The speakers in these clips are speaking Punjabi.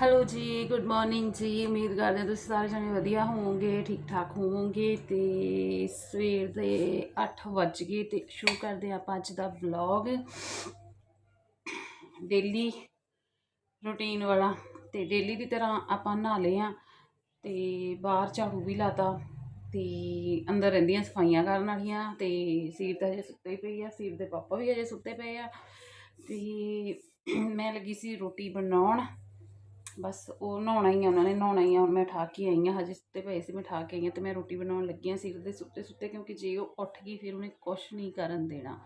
ਹੈਲੋ ਜੀ ਗੁੱਡ ਮਾਰਨਿੰਗ ਜੀ, ਉਮੀਦ ਕਰਦੇ ਹਾਂ ਤੁਸੀਂ ਸਾਰੇ ਜਣੇ ਵਧੀਆ ਹੋਵੋਗੇ ਠੀਕ ਠਾਕ ਹੋਵੋਗੇ ਤੇ ਸਵੇਰ ਦੇ 8 ਵੱਜ ਗਏ ਤੇ ਸ਼ੁਰੂ ਕਰਦੇ ਹਾਂ ਆਪਾਂ ਅੱਜ ਦਾ ਵਲੌਗ ਡੇਲੀ ਰੂਟੀਨ ਵਾਲਾ ਤੇ ਡੇਲੀ ਦੀ ਤਰ੍ਹਾਂ ਆਪਾਂ ਨਹਾ ਲਏ ਆ ਤੇ ਬਾਹਰ ਝਾੜੂ ਵੀ ਲਾਤਾ ਤੇ ਅੰਦਰ ਰਹਿੰਦੀਆਂ ਸਫਾਈਆਂ ਕਰਨ ਵਾਲੀਆਂ ਤੇ ਸੀਰ ਤਾਂ ਹਜੇ ਸੁੱਤੇ ਹੀ ਪਈ ਆ ਸੀਰ ਦੇ ਪਾਪਾ ਵੀ ਹਜੇ ਸੁੱਤੇ ਪਏ ਆ ਤੇ ਮੈਂ ਲੱਗੀ ਸੀ ਰੋਟੀ ਬਣਾਉਣ। ਬਸ ਉਹ ਨਹਾਉਣਾ ਹੀ ਆ, ਉਹਨਾਂ ਨੇ ਨਹਾਉਣਾ ਹੀ ਆ, ਹੁਣ ਮੈਂ ਉਠਾ ਕੇ ਆਈ ਹਾਂ, ਹਜੇ ਸੁੱਤੇ ਪਏ ਸੀ, ਮੈਂ ਠਾ ਕੇ ਆਈ ਹਾਂ ਤੇ ਮੈਂ ਰੋਟੀ ਬਣਾਉਣ ਲੱਗੀ ਹਾਂ ਸਿਰ ਦੇ ਸੁੱਤੇ ਸੁੱਤੇ, ਕਿਉਂਕਿ ਜੇ ਉਹ ਉੱਠ ਗਈ ਫਿਰ ਉਹਨੇ ਕੁਛ ਨਹੀਂ ਕਰਨ ਦੇਣਾ,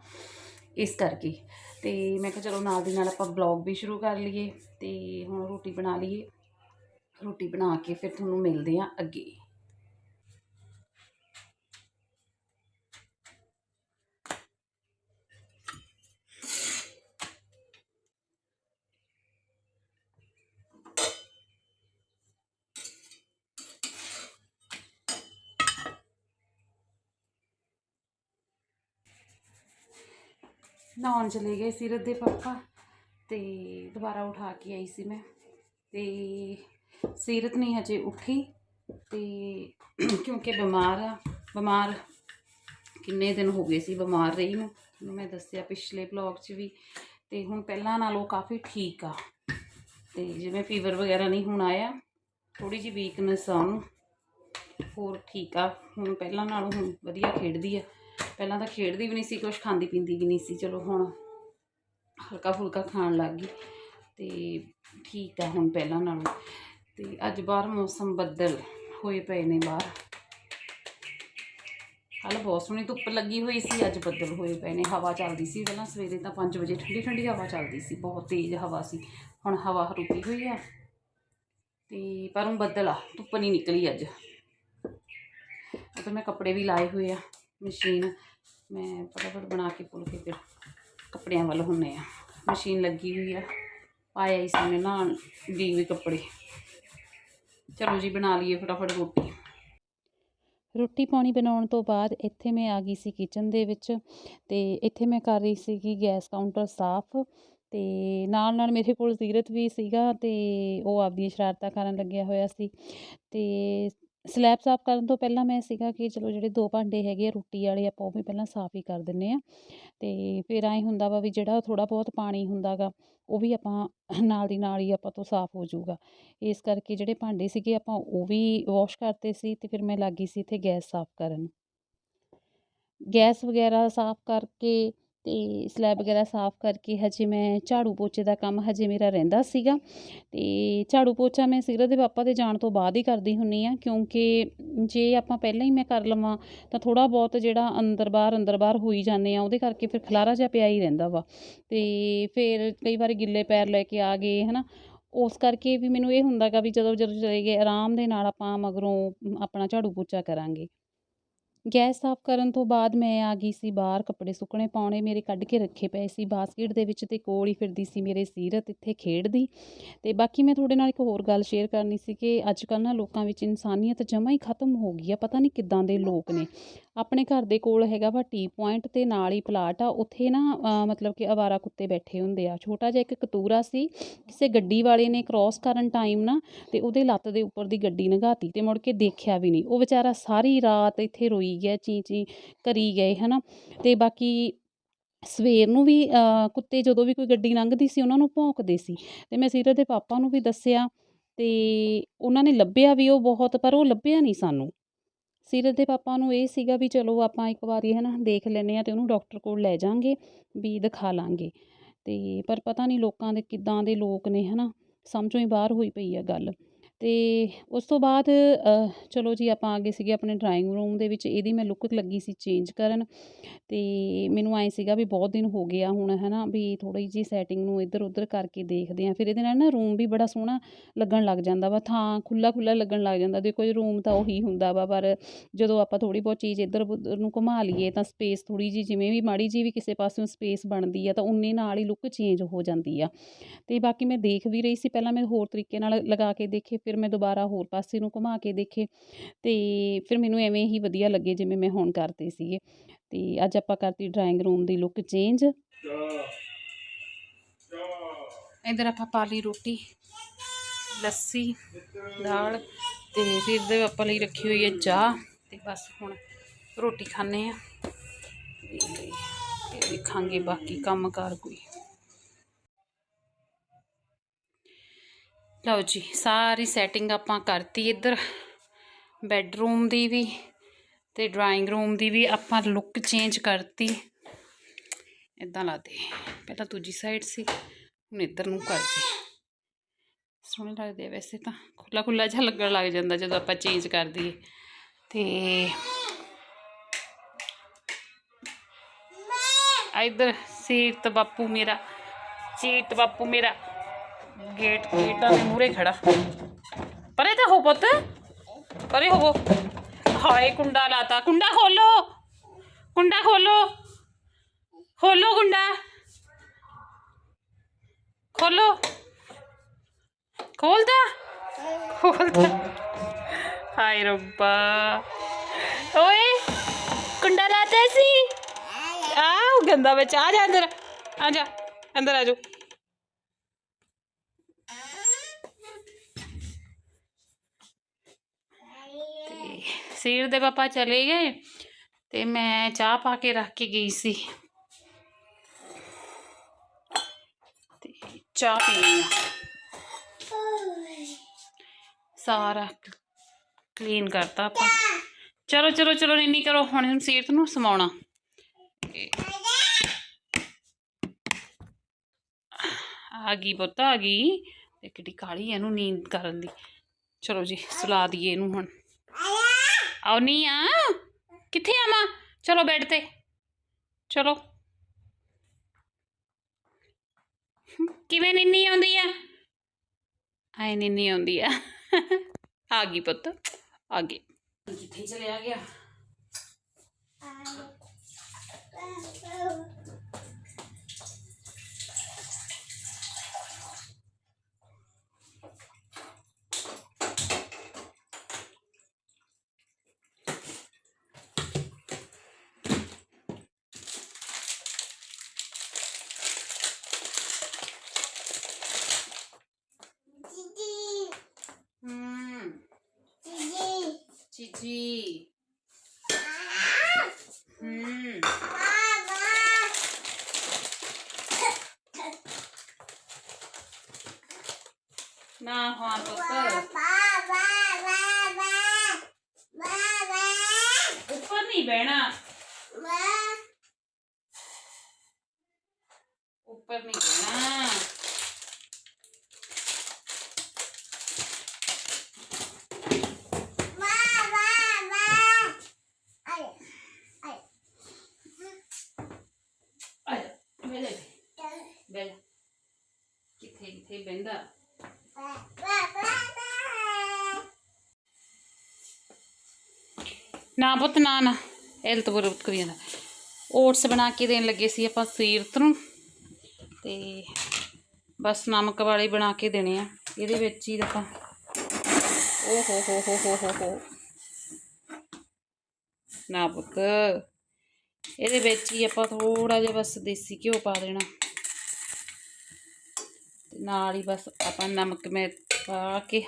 ਇਸ ਕਰਕੇ। ਤੇ ਮੈਂ ਕਿਹਾ ਚਲੋ ਨਾਲ ਦੀ ਨਾਲ ਆਪਾਂ ਬਲੌਗ ਵੀ ਸ਼ੁਰੂ ਕਰ ਲਈਏ ਤੇ ਹੁਣ ਰੋਟੀ ਬਣਾ ਲਈਏ। ਰੋਟੀ ਬਣਾ ਕੇ ਫਿਰ ਤੁਹਾਨੂੰ ਮਿਲਦੇ ਆ ਅੱਗੇ। ਨਹਾਉਣ ਚਲੇ ਗਏ ਸੀਰਤ ਦੇ ਪਾਪਾ ਤੇ ਦੁਬਾਰਾ ਉਠਾ ਕੇ ਆਈ ਸੀ ਮੈਂ ਤੇ ਸੀਰਤ ਨਹੀਂ ਹਜੇ ਉੱਠੀ ਤੇ ਕਿਉਂਕਿ ਬਿਮਾਰ ਆ, ਬਿਮਾਰ ਕਿੰਨੇ ਦਿਨ ਹੋ ਗਏ ਸੀ ਬਿਮਾਰ ਰਹੀ ਨੂੰ ਤੁਹਾਨੂੰ ਮੈਂ ਦੱਸਿਆ ਪਿਛਲੇ ਬਲੌਗ 'ਚ ਵੀ ਤੇ ਹੁਣ ਪਹਿਲਾਂ ਨਾਲੋਂ ਕਾਫੀ ਠੀਕ ਆ। ਤੇ ਜਿਵੇਂ ਫੀਵਰ ਵਗੈਰਾ ਨਹੀਂ ਹੁਣ ਆਇਆ ਥੋੜੀ ਜਿਹੀ ਵੀਕਨੈਸ ਆ ਉਹਨੂੰ, ਹੋਰ ਠੀਕ ਆ, ਹੁਣ ਪਹਿਲਾਂ ਨਾਲੋਂ ਹੁਣ ਵਧੀਆ ਖੇਡਦੀ ਆ। ਪਹਿਲਾਂ ਤਾਂ ਖੇਡਦੀ ਵੀ ਨਹੀਂ ਸੀ, ਕੁਛ ਖਾਂਦੀ ਪੀਂਦੀ ਵੀ ਨਹੀਂ ਸੀ। ਚਲੋ ਹੁਣ ਹਲਕਾ ਫੁਲਕਾ ਖਾਣ ਲੱਗ ਗਈ ਤੇ ਠੀਕ ਆ ਹੁਣ ਪਹਿਲਾਂ ਨਾਲੋਂ। ਤੇ ਅੱਜ ਬਾਹਰ ਮੌਸਮ ਬੱਦਲ ਹੋਏ ਪਏ ਨੇ ਬਾਹਰ। ਕੱਲ ਬਹੁਤ ਸੋਹਣੀ ਧੁੱਪ ਲੱਗੀ ਹੋਈ ਸੀ, ਅੱਜ ਬੱਦਲ ਹੋਏ ਪਏ ਨੇ। ਹਵਾ ਚੱਲਦੀ ਸੀ ਪਹਿਲਾਂ, ਸਵੇਰੇ ਤਾਂ 5 ਵਜੇ ਠੰਡੀ ਠੰਡੀ ਹਵਾ ਚੱਲਦੀ ਸੀ, ਬਹੁਤ ਤੇਜ਼ ਹਵਾ ਸੀ। ਹੁਣ ਹਵਾ ਰੁਕੀ ਹੋਈ ਆ ਤੇ ਪਰ ਉਹ ਬੱਦਲ ਆ, ਧੁੱਪ ਨਹੀਂ ਨਿਕਲੀ ਅੱਜ। ਉਹ ਮੈਂ ਕੱਪੜੇ ਵੀ ਲਾਏ ਹੋਏ ਆ, ਮਸ਼ੀਨ ਮੈਂ ਫਟਾਫਟ ਬਣਾ ਕੇ ਫੁੱਲ ਕੇ ਫਿਰ ਕੱਪੜਿਆਂ ਵੱਲ ਹੁੰਨੇ ਆ। ਮਸ਼ੀਨ ਲੱਗੀ ਹੋਈ ਆ ਪਾਇਆ ਹੀ ਸੀ ਮੈਂ ਨਹਾਉਣ ਗਈ ਵੀ ਕੱਪੜੇ। ਚਲੋ ਜੀ ਬਣਾ ਲਈਏ ਫਟਾਫਟ ਰੋਟੀ। ਰੋਟੀ ਪਾਣੀ ਬਣਾਉਣ ਤੋਂ ਬਾਅਦ ਇੱਥੇ ਮੈਂ ਆ ਗਈ ਸੀ ਕਿਚਨ ਦੇ ਵਿੱਚ ਤੇ ਇੱਥੇ ਮੈਂ ਕਰ ਰਹੀ ਸੀਗੀ ਗੈਸ ਕਾਊਂਟਰ ਸਾਫ਼ ਤੇ ਨਾਲ ਨਾਲ ਮੇਰੇ ਕੋਲ ਸੀਰਤ ਵੀ ਸੀਗਾ ਤੇ ਉਹ ਆਪਦੀਆਂ ਸ਼ਰਾਰਤਾਂ ਕਰਨ ਲੱਗਿਆ ਹੋਇਆ ਸੀ ਤੇ ਸਲੈਬ ਸਾਫ਼ ਕਰਨ ਤੋਂ ਪਹਿਲਾਂ ਮੈਂ ਸੀਗਾ ਕਿ ਚਲੋ ਜਿਹੜੇ ਦੋ ਭਾਂਡੇ ਹੈਗੇ ਆ, ਰੋਟੀ ਵਾਲੇ ਆਪਾਂ ਉਹ ਵੀ ਪਹਿਲਾਂ ਸਾਫ਼ ਹੀ ਕਰ ਦਿੰਦੇ ਹਾਂ। ਅਤੇ ਫਿਰ ਐਂ ਹੁੰਦਾ ਵਾ ਵੀ ਜਿਹੜਾ ਥੋੜ੍ਹਾ ਬਹੁਤ ਪਾਣੀ ਹੁੰਦਾ ਗਾ ਉਹ ਵੀ ਆਪਾਂ ਨਾਲ ਦੀ ਨਾਲ ਹੀ ਆਪਾਂ ਤੋਂ ਸਾਫ਼ ਹੋ ਜਾਊਗਾ। ਇਸ ਕਰਕੇ ਜਿਹੜੇ ਭਾਂਡੇ ਸੀਗੇ ਆਪਾਂ ਉਹ ਵੀ ਵਾਸ਼ ਕਰਤੇ ਸੀ ਅਤੇ ਫਿਰ ਮੈਂ ਲੱਗ ਗਈ ਸੀ ਇੱਥੇ ਗੈਸ ਸਾਫ਼ ਕਰਨ। ਗੈਸ ਵਗੈਰਾ ਸਾਫ਼ ਕਰਕੇ ਤੇ ਸਲੈਬ ਵਗੈਰਾ ਸਾਫ਼ ਕਰਕੇ ਹਜੇ ਮੈਂ ਝਾੜੂ ਪੋਚੇ ਦਾ ਕੰਮ ਹਜੇ ਮੇਰਾ ਰਹਿੰਦਾ ਸੀਗਾ। ਤੇ ਝਾੜੂ ਪੋਚਾ ਮੈਂ ਸੀਰਤ ਦੇ ਪਾਪਾ ਦੇ ਜਾਣ ਤੋਂ ਬਾਅਦ ਹੀ ਕਰਦੀ ਹੁੰਨੀ ਆ ਕਿਉਂਕਿ ਜੇ ਆਪਾਂ ਪਹਿਲਾਂ ਹੀ ਮੈਂ ਕਰ ਲਵਾਂ ਤਾਂ ਥੋੜਾ ਬਹੁਤ ਜਿਹੜਾ ਅੰਦਰ ਬਾਹਰ ਅੰਦਰ ਬਾਹਰ ਹੋਈ ਜਾਂਦੇ ਆ ਉਹਦੇ ਕਰਕੇ ਫਿਰ ਖਲਾਰਾ ਜਿਹਾ ਪਿਆ ਹੀ ਰਹਿੰਦਾ ਵਾ। ਤੇ ਫਿਰ ਕਈ ਵਾਰੀ ਗਿੱਲੇ ਪੈਰ ਲੈ ਕੇ ਆ ਗਏ, ਹਨਾ। ਉਸ ਕਰਕੇ ਵੀ ਮੈਨੂੰ ਇਹ ਹੁੰਦਾ ਗਾ ਵੀ ਜਦੋਂ ਜਦੋਂ ਚਲੇ ਗਏ, ਆਰਾਮ ਦੇ ਨਾਲ ਆਪਾਂ ਮਗਰੋਂ ਆਪਣਾ ਝਾੜੂ ਪੋਚਾ ਕਰਾਂਗੇ। ਗੈਸ ਸਾਫ਼ ਕਰਨ ਤੋਂ ਬਾਅਦ ਮੈਂ ਆ ਗਈ ਸੀ ਬਾਹਰ ਕੱਪੜੇ ਸੁੱਕਣੇ ਪਾਉਣੇ, ਮੇਰੇ ਕੱਢ ਕੇ ਰੱਖੇ ਪਏ ਸੀ। ਬਾਸਕਟ ਦੇ ਵਿੱਚ ਤੇ ਕੋਲ ਹੀ ਫਿਰਦੀ ਸੀ ਮੇਰੇ ਸੀਰਤ, ਇੱਥੇ ਖੇਡਦੀ। ਤੇ ਬਾਕੀ ਮੈਂ ਤੁਹਾਡੇ ਨਾਲ ਇੱਕ ਹੋਰ ਗੱਲ ਸ਼ੇਅਰ ਕਰਨੀ ਸੀ ਕਿ ਅੱਜ ਕੱਲ੍ਹ ਨਾ ਲੋਕਾਂ ਵਿੱਚ ਇਨਸਾਨੀਅਤ ਜਮਾ ਹੀ ਖਤਮ ਹੋ ਗਈ ਆ, ਪਤਾ ਨਹੀਂ ਕਿੱਦਾਂ ਦੇ ਲੋਕ ਨੇ। ਆਪਣੇ ਘਰ ਦੇ ਕੋਲ ਹੈਗਾ ਵਾ ਟੀ ਪੁਆਇੰਟ ਤੇ ਨਾਲ ਹੀ ਪਲਾਟ ਆ, ਉੱਥੇ ਨਾ ਮਤਲਬ ਕਿ ਅਵਾਰਾ ਕੁੱਤੇ ਬੈਠੇ ਹੁੰਦੇ ਆ। ਛੋਟਾ ਜਿਹਾ ਇੱਕ ਕਤੂਰਾ ਸੀ, ਕਿਸੇ ਗੱਡੀ ਵਾਲੇ ਨੇ ਕ੍ਰਾਸ ਕਰਨ ਟਾਈਮ ਨਾ ਤੇ ਉਹਦੇ ਲੱਤ ਦੇ ਉੱਪਰ ਦੀ ਗੱਡੀ ਲੰਘਾਤੀ ਤੇ ਮੁੜ ਕੇ ਦੇਖਿਆ ਵੀ ਨਹੀਂ। ਉਹ ਵਿਚਾਰਾ ਸਾਰੀ ਰਾਤ ਇੱਥੇ ਰੋਈ ਗਿਆ ਚੀਂ ਚੀਂ ਕਰੀ ਗਏ ਹੈ ਨਾ ਤੇ ਬਾਕੀ ਸਵੇਰ ਨੂੰ ਵੀ ਅ, ਕੁੱਤੇ ਜਦੋਂ ਵੀ ਕੋਈ ਗੱਡੀ ਲੰਘਦੀ ਸੀ ਉਹਨਾਂ ਨੂੰ ਭੌਂਕਦੇ ਸੀ। ਤੇ ਮੈਂ ਸੀਰਤ ਦੇ ਪਾਪਾ ਨੂੰ ਵੀ ਦੱਸਿਆ ਤੇ ਉਹਨਾਂ ਨੇ ਲੱਭਿਆ ਵੀ ਉਹ ਬਹੁਤ ਪਰ ਉਹ ਲੱਭਿਆ ਨਹੀਂ ਸਾਨੂੰ। ਸੀਰਤ ਦੇ ਪਾਪਾ ਨੂੰ ਇਹ ਸੀਗਾ ਵੀ ਚਲੋ ਆਪਾਂ ਇੱਕ ਵਾਰੀ ਹੈ ਨਾ ਦੇਖ ਲੈਂਦੇ ਹਾਂ ਅਤੇ ਉਹਨੂੰ ਡਾਕਟਰ ਕੋਲ ਲੈ ਜਾਾਂਗੇ ਵੀ ਦਿਖਾ ਲਾਂਗੇ। ਅਤੇ ਪਰ ਪਤਾ ਨਹੀਂ ਲੋਕਾਂ ਦੇ ਕਿੱਦਾਂ ਦੇ ਲੋਕ ਨੇ ਹੈ ਨਾ ਸਮਝੋਂ ਹੀ ਬਾਹਰ ਹੋਈ ਪਈ ਆ ਗੱਲ। ਅਤੇ ਉਸ ਤੋਂ ਬਾਅਦ ਚਲੋ ਜੀ ਆਪਾਂ ਆ ਗਏ ਸੀਗੇ ਆਪਣੇ ਡਰਾਇੰਗ ਰੂਮ ਦੇ ਵਿੱਚ, ਇਹਦੀ ਮੈਂ ਲੁੱਕ ਲੱਗੀ ਸੀ ਚੇਂਜ ਕਰਨ ਅਤੇ ਮੈਨੂੰ ਐਂ ਸੀਗਾ ਵੀ ਬਹੁਤ ਦਿਨ ਹੋ ਗਿਆ ਹੁਣ ਹੈ ਨਾ ਵੀ ਥੋੜ੍ਹੀ ਜਿਹੀ ਸੈਟਿੰਗ ਨੂੰ ਇੱਧਰ ਉੱਧਰ ਕਰਕੇ ਦੇਖਦੇ ਹਾਂ। ਫਿਰ ਇਹਦੇ ਨਾਲ ਨਾ ਰੂਮ ਵੀ ਬੜਾ ਸੋਹਣਾ ਲੱਗਣ ਲੱਗ ਜਾਂਦਾ ਵਾ, ਥਾਂ ਖੁੱਲ੍ਹਾ ਖੁੱਲ੍ਹਾ ਲੱਗਣ ਲੱਗ ਜਾਂਦਾ। ਦੇਖੋ ਇਹ ਰੂਮ ਤਾਂ ਉਹੀ ਹੁੰਦਾ ਵਾ, ਪਰ ਜਦੋਂ ਆਪਾਂ ਥੋੜ੍ਹੀ ਬਹੁਤ ਚੀਜ਼ ਇੱਧਰ ਉੱਧਰ ਨੂੰ ਘੁਮਾ ਲਈਏ ਤਾਂ ਸਪੇਸ ਥੋੜ੍ਹੀ ਜਿਹੀ ਜਿਵੇਂ ਵੀ ਮਾੜੀ ਜੀ ਵੀ ਕਿਸੇ ਪਾਸਿਓਂ ਸਪੇਸ ਬਣਦੀ ਆ ਤਾਂ ਉਨੇ ਨਾਲ ਹੀ ਲੁੱਕ ਚੇਂਜ ਹੋ ਜਾਂਦੀ ਆ। ਅਤੇ ਬਾਕੀ ਮੈਂ ਦੇਖ ਵੀ ਰਹੀ ਸੀ, ਪਹਿਲਾਂ ਮੈਂ ਹੋਰ ਤਰੀਕੇ ਨਾਲ ਲਗਾ ਕੇ ਦੇਖੇ ਫਿਰ ਮੈਂ ਦੁਬਾਰਾ ਹੋਰ ਪਾਸੇ ਨੂੰ ਘੁਮਾ ਕੇ ਦੇਖੇ ਤੇ ਫਿਰ ਮੈਨੂੰ ਐਵੇਂ ਹੀ ਵਧੀਆ ਲੱਗੇ ਜਿਵੇਂ ਮੈਂ ਹੁਣ ਕਰਤੇ ਸੀਗੇ। ਤੇ ਅੱਜ ਆਪਾਂ ਕਰਤੀ ਡਰਾਇੰਗ ਰੂਮ ਦੀ ਲੁੱਕ ਚੇਂਜ ਇਧਰ ਆਪਾਂ ਪਾ ਲਈ ਰੋਟੀ, ਲੱਸੀ, ਦਾਲ ਤੇ ਫਿਰ ਦੇ ਆਪਾਂ ਲਈ ਰੱਖੀ ਹੋਈ ਹੈ ਚਾਹ ਤੇ ਬਸ ਹੁਣ ਰੋਟੀ ਖਾਣੇ ਆ ਦੇਖਾਂਗੇ ਬਾਕੀ ਕੰਮ ਕਾਰ ਕੋਈ। ਲਓ ਜੀ, ਸਾਰੀ ਸੈਟਿੰਗ ਆਪਾਂ ਕਰਤੀ ਇੱਧਰ ਬੈੱਡਰੂਮ ਦੀ ਵੀ ਤੇ ਡਰਾਇੰਗ ਰੂਮ ਦੀ ਵੀ ਆਪਾਂ ਲੁੱਕ ਚੇਂਜ ਕਰਤੀ। ਇਦਾਂ ਲਾਦੇ ਪਹਿਲਾਂ ਦੂਜੀ ਸਾਈਡ ਸੀ, ਹੁਣ ਇੱਧਰ ਨੂੰ ਕਰਤੀ ਸੋਹਣੇ ਲੱਗਦੇ ਆ ਵੈਸੇ ਤਾਂ ਖੁੱਲਾ ਖੁੱਲਾ ਜਿਹਾ ਲੱਗਣ ਲੱਗ ਜਾਂਦਾ ਜਦੋਂ ਆਪਾਂ ਚੇਂਜ ਕਰ ਦਈਏ। ਤੇ ਆ ਇੱਧਰ ਸੀਟ ਬਾਪੂ ਮੇਰਾ ਸੀਟ ਬਾਪੂ ਮੇਰਾ। ਗੇਟ, ਗੇਟਾਂ ਦੇ ਮੂਹਰੇ ਖੜਾ। ਪਰੇ ਤਾਂ ਹੋ ਪੁੱਤ। ਪਰੇ ਹੋਵੋ। ਹਾਏ, ਕੁੰਡਾ ਲਾਤਾ। ਕੁੰਡਾ ਖੋਲੋ। ਕੁੰਡਾ ਖੋਲੋ। ਖੋਲੋ ਕੁੰਡਾ। ਖੋਲੋ। ਖੋਲਦਾ ਖੋਲਦਾ ਹਾਏ ਰੱਬਾ। ਓਏ, ਕੁੰਡਾ ਲਾਤਾ ਸੀ। ਆਹ ਗੰਦਾ ਵਿੱਚ ਆ ਜਾ ਅੰਦਰ। ਆ ਜਾ, ਅੰਦਰ ਆ ਜਾ ਤੇ ਸੀਰ ਦੇ ਪਾਪਾ ਚਲੇ ਗਏ ਤੇ ਮੈਂ ਚਾਹ ਪਾ ਕੇ ਰੱਖ ਕੇ ਗਈ ਸੀ। ਤੇ ਚਾਹ ਪੀਣੀ ਆ। ਸਾਰਾ ਕਲੀਨ ਕਰਤਾ ਆਪਾਂ। ਚਲੋ ਚਲੋ ਚਲੋ ਇੰਨੀ ਕਰੋ। ਹੁਣ ਹੁਣ ਸੀਰਤ ਨੂੰ ਸਮਾਉਣਾ। ਆ ਗਈ ਪੁੱਤ, ਆ ਗਈ। ਤੇ ਕਿੱਡੀ ਕਾਲੀ ਇਹਨੂੰ ਨੀਂਦ ਕਰਨ ਦੀ। ਚਲੋ ਜੀ ਸੁਲਾ ਦਈਏ ਇਹਨੂੰ ਹੁਣ। ਆਉ ਨਹੀਂ ਆ। ਕਿੱਥੇ ਆਵਾਂ? ਚਲੋ ਬੈੱਡ ਤੇ। ਚਲੋ। ਕਿਵੇਂ ਨਿੰਨੀ ਆਉਂਦੀ ਆ? ਆਏ ਨਿੰਨੀ ਆਉਂਦੀ ਆ। ਆ ਗਈ ਪੁੱਤ। ਆ ਗਈ। ਕਿੱਥੇ ਚਲਿਆ ਗਿਆ ਹੂੰ ਚੀਜੀ ਹੂੰ ਨਾ ਹਾਂ ਪੁੱਤ। ਉੱਪਰ ਨਹੀਂ ਬਹਿਣਾ। ਉੱਪਰ ਨਹੀਂ ਬਹਿਣਾ। ਆ ਜਾ ਬਹਿ ਜਾ ਬਹਿ ਜਾ ਕਿੱਥੇ ਕਿੱਥੇ ਬਹਿੰਦਾ ਨਾ ਪੁੱਤ, ਨਾ ਨਾ। ਇਹ ਤਾਂ ਕਰੀ ਜਾਂਦਾ। ਓਟਸ ਬਣਾ ਕੇ ਦੇਣ ਲੱਗੇ ਸੀ ਆਪਾਂ ਸੀਰਤ ਨੂੰ ਤੇ ਬਸ ਨਮਕ ਵਾਲੇ ਬਣਾ ਕੇ ਦੇਣੇ ਆ। ਇਹਦੇ ਵਿੱਚ ਹੀ ਆਪਾਂ ਓ ਹੋ ਹੋ ਹੋ ਹੋ ਹੋ ਹੋ। ਨਾ ਪੁੱਤ। ਇਹਦੇ ਵਿੱਚ ਹੀ ਆਪਾਂ ਥੋੜਾ ਜਿਹਾ ਬਸ ਦੇਸੀ ਘਿਓ ਪਾ ਦੇਣਾ। ਤੇ ਨਾਲ ਹੀ ਬਸ ਆਪਾਂ ਨਮਕ ਮਿਰਚ ਪਾ ਕੇ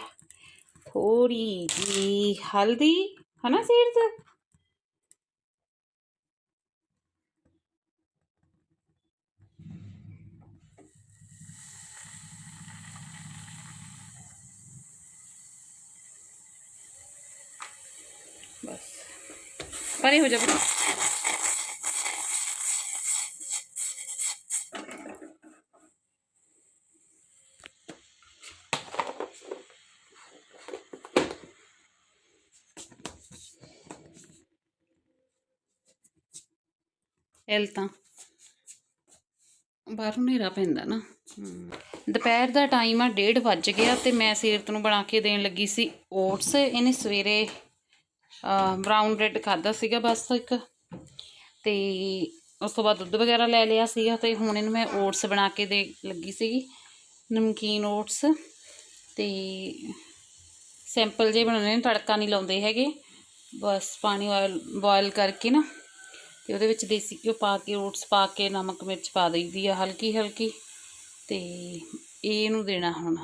ਥੋੜੀ ਜੀ ਹਲਦੀ, ਹਨਾ ਸੀਰਤ ਪਰੇ ਹੋ ਜਾ। ਐਲ ਤਾਂ ਬਾਹਰੋਂ ਹਨੇਰਾ ਪੈਂਦਾ ਨਾ। ਦੁਪਹਿਰ ਦਾ ਟਾਈਮ ਆ 1:30 ਵੱਜ ਗਿਆ ਤੇ ਮੈਂ ਸੀਰਤ ਨੂੰ ਬਣਾ ਕੇ ਦੇਣ ਲੱਗੀ ਸੀ ਓਟਸ ਇਹਨੇ ਸਵੇਰੇ ਬਰਾਊਨ ਬ੍ਰੈਡ ਖਾਦਾ ਸੀਗਾ ਬਸ ਇੱਕ। ਤੇ ਉਸ ਤੋਂ ਬਾਅਦ ਦੁੱਧ ਵਗੈਰਾ ਲੈ ਲਿਆ ਸੀਗਾ ਤੇ ਹੁਣ ਇਹਨੂੰ ਮੈਂ ਓਟਸ ਬਣਾ ਕੇ ਦੇ ਲੱਗੀ ਸੀਗੀ, ਨਮਕੀਨ ਓਟਸ ਤੇ ਸਿੰਪਲ ਜੇ ਬਣਾਉਣੇ ਨੇ, ਤੜਕਾ ਨਹੀਂ ਲਾਉਂਦੇ ਹੈਗੇ। ਬਸ ਪਾਣੀ ਬੋਇਲ ਕਰਕੇ ਨਾ, ਤੇ ਉਹਦੇ ਵਿੱਚ ਦੇਸੀ ਘਿਓ ਪਾ ਕੇ ਓਟਸ ਪਾ ਕੇ, ਨਮਕ ਮਿਰਚ ਪਾ ਦਈਦੀ ਆ ਹਲਕੀ ਹਲਕੀ। ਤੇ ਇਹਨੂੰ ਦੇਣਾ ਹੁਣ।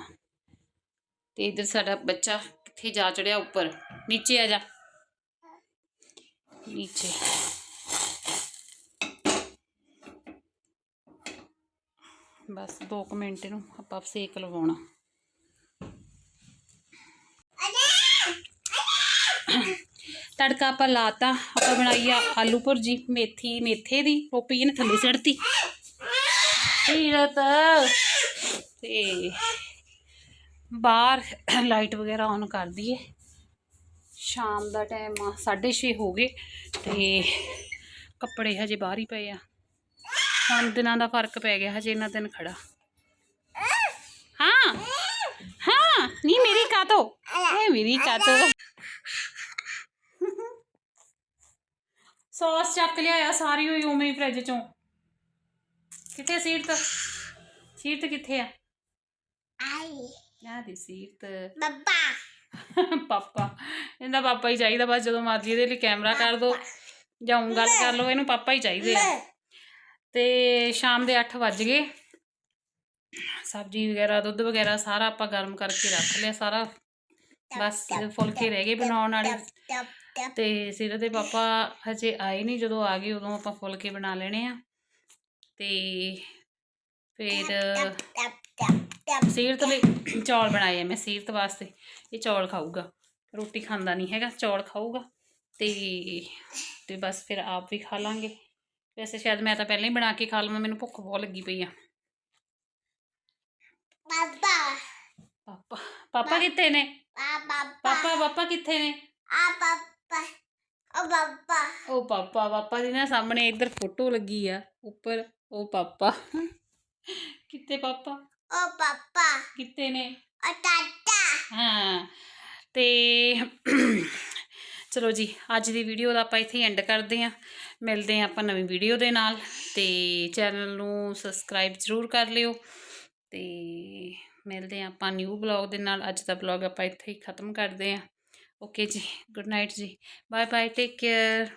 ਤੇ ਇਧਰ ਸਾਡਾ ਬੱਚਾ ਕਿੱਥੇ ਜਾ ਚੜਿਆ ਉੱਪਰ। ਨੀਚੇ ਆ ਜਾ। ਨੀਚੇ। ਬਸ 2 ਮਿੰਟ ਨੂੰ ਆਪਾਂ ਸੇਕ ਲਵਾਉਣਾ। ਤੜਕਾ ਆਪਾਂ ਲਾਤਾ, ਆਪਾਂ ਬਣਾਈ ਆ ਆਲੂ ਭੁਰਜੀ, ਮੇਥੀ, ਮੇਥੇ ਦੀ, ਉਹ ਪੀ ਨੇ ਥੱਲੇ ਸੜਤੀ। ਸੀਰਤ। ਤੇ ਬਾਹਰ ਲਾਈਟ ਵਗੈਰਾ ਔਨ ਕਰ ਦਈਏ ਸ਼ਾਮ ਦਾ ਟਾਈਮ ਆ 6:30 ਹੋ ਗਏ ਤੇ ਕੱਪੜੇ ਹਜੇ ਬਾਹਰ ਹੀ ਪਏ ਆ ਹੁਣ ਦਿਨਾਂ ਦਾ ਫ਼ਰਕ ਪੈ ਗਿਆ ਹਜੇ ਇਹਨਾਂ ਦਿਨ ਖੜਾ ਹਾਂ ਹਾਂ ਨਹੀਂ ਮੇਰੀ ਕਾਤੋ ਇਹ ਮੇਰੀ ਕਾਤੋ ਸੌਸ ਚੱਕ ਲਿਆਇਆ ਸਾਰੀ ਹੋਈ ਉਵੇਂ ਹੀ ਫ੍ਰਿਜ ਚੋਂ ਕਿੱਥੇ ਸੀਰਤ ਸੀਰਤ ਕਿੱਥੇ ਆ ਆਈ ਆ ਦੀ ਸੀਰਤ ਬੱਬਾ ਪਾਪਾ ਇਹਦਾ ਪਾਪਾ ਹੀ ਚਾਹੀਦਾ ਬਸ ਜਦੋਂ ਮਰਜ਼ੀ ਇਹਦੇ ਲਈ ਕੈਮਰਾ ਕਰ ਦੋ ਜਾਂ ਊਂ ਗੱਲ ਕਰ ਲਓ ਇਹਨੂੰ ਪਾਪਾ ਹੀ ਚਾਹੀਦੇ ਆ। ਤੇ ਸ਼ਾਮ ਦੇ 8 ਵੱਜ ਗਏ। ਸਬਜ਼ੀ ਵਗੈਰਾ ਦੁੱਧ ਵਗੈਰਾ ਸਾਰਾ ਆਪਾਂ ਗਰਮ ਕਰਕੇ ਰੱਖ ਲਿਆ ਸਾਰਾ। ਬਸ ਫੁਲਕੇ ਰਹਿ ਗਏ ਬਣਾਉਣ ਵਾਲੇ। ਤੇ ਸਿਰ ਦੇ ਪਾਪਾ ਹਜੇ ਆਏ ਨਹੀਂ ਜਦੋਂ ਆ ਗਏ ਉਦੋਂ ਆਪਾਂ ਫੁਲਕੇ ਬਣਾ ਲੈਣੇ ਆ। ਤੇ ਫਿਰ ਸੀਰਤ ਲਈ ਚੌਲ ਬਣਾਏ ਆ ਮੈਂ ਸੀਰਤ ਵਾਸਤੇ। ਇਹ ਚੌਲ ਖਾਊਗਾ। ਰੋਟੀ ਖਾਂਦਾ ਨਹੀਂ ਹੈਗਾ ਚੌਲ ਖਾਊਗਾ ਤੇ ਤੇ ਬਸ ਫਿਰ ਆਪ ਵੀ ਖਾ ਲਾਂਗੇ। ਵੈਸੇ ਸ਼ਾਇਦ ਮੈਂ ਤਾਂ ਪਹਿਲਾਂ ਹੀ ਬਣਾ ਕੇ ਖਾ ਲਵਾਂ ਮੈਨੂੰ ਭੁੱਖ ਬਹੁਤ ਲੱਗੀ ਪਈ ਆ। ਪਾਪਾ। ਪਾਪਾ ਕਿੱਥੇ ਨੇ? ਆ ਬੱਬਾ ਪਾਪਾ ਪਾਪਾ ਕਿੱਥੇ ਨੇ? ਆ ਬੱਬਾ ਓ ਬੱਬਾ ਉਹ ਪਾਪਾ ਪਾਪਾ ਦੀ ਨਾ ਸਾਹਮਣੇ ਇੱਧਰ ਫੋਟੋ ਲੱਗੀ ਆ ਉੱਪਰ ਉਹ ਪਾਪਾ। ਕਿੱਥੇ ਪਾਪਾ? ਓ ਬੱਬਾ ਕਿੱਥੇ ਨੇ? ਓ ਟਾਟਾ। ਹਾਂ। ਤੇ ਚਲੋ ਜੀ, ਅੱਜ ਦੀ ਵੀਡੀਓ ਦਾ ਆਪਾਂ ਇੱਥੇ ਐਂਡ ਕਰਦੇ ਹਾਂ। ਮਿਲਦੇ ਹਾਂ ਆਪਾਂ ਨਵੀਂ ਵੀਡੀਓ ਦੇ ਨਾਲ ਤੇ ਚੈਨਲ ਨੂੰ ਸਬਸਕ੍ਰਾਈਬ ਜ਼ਰੂਰ ਕਰ ਲਿਓ ਤੇ ਮਿਲਦੇ ਹਾਂ ਆਪਾਂ ਨਿਊ ਬਲੌਗ ਦੇ ਨਾਲ। ਅੱਜ ਦਾ ਬਲੌਗ ਆਪਾਂ ਇੱਥੇ ਹੀ ਖਤਮ ਕਰਦੇ ਹਾਂ। ਓਕੇ ਜੀ ਗੁੱਡ ਨਾਈਟ ਜੀ। Bye bye take care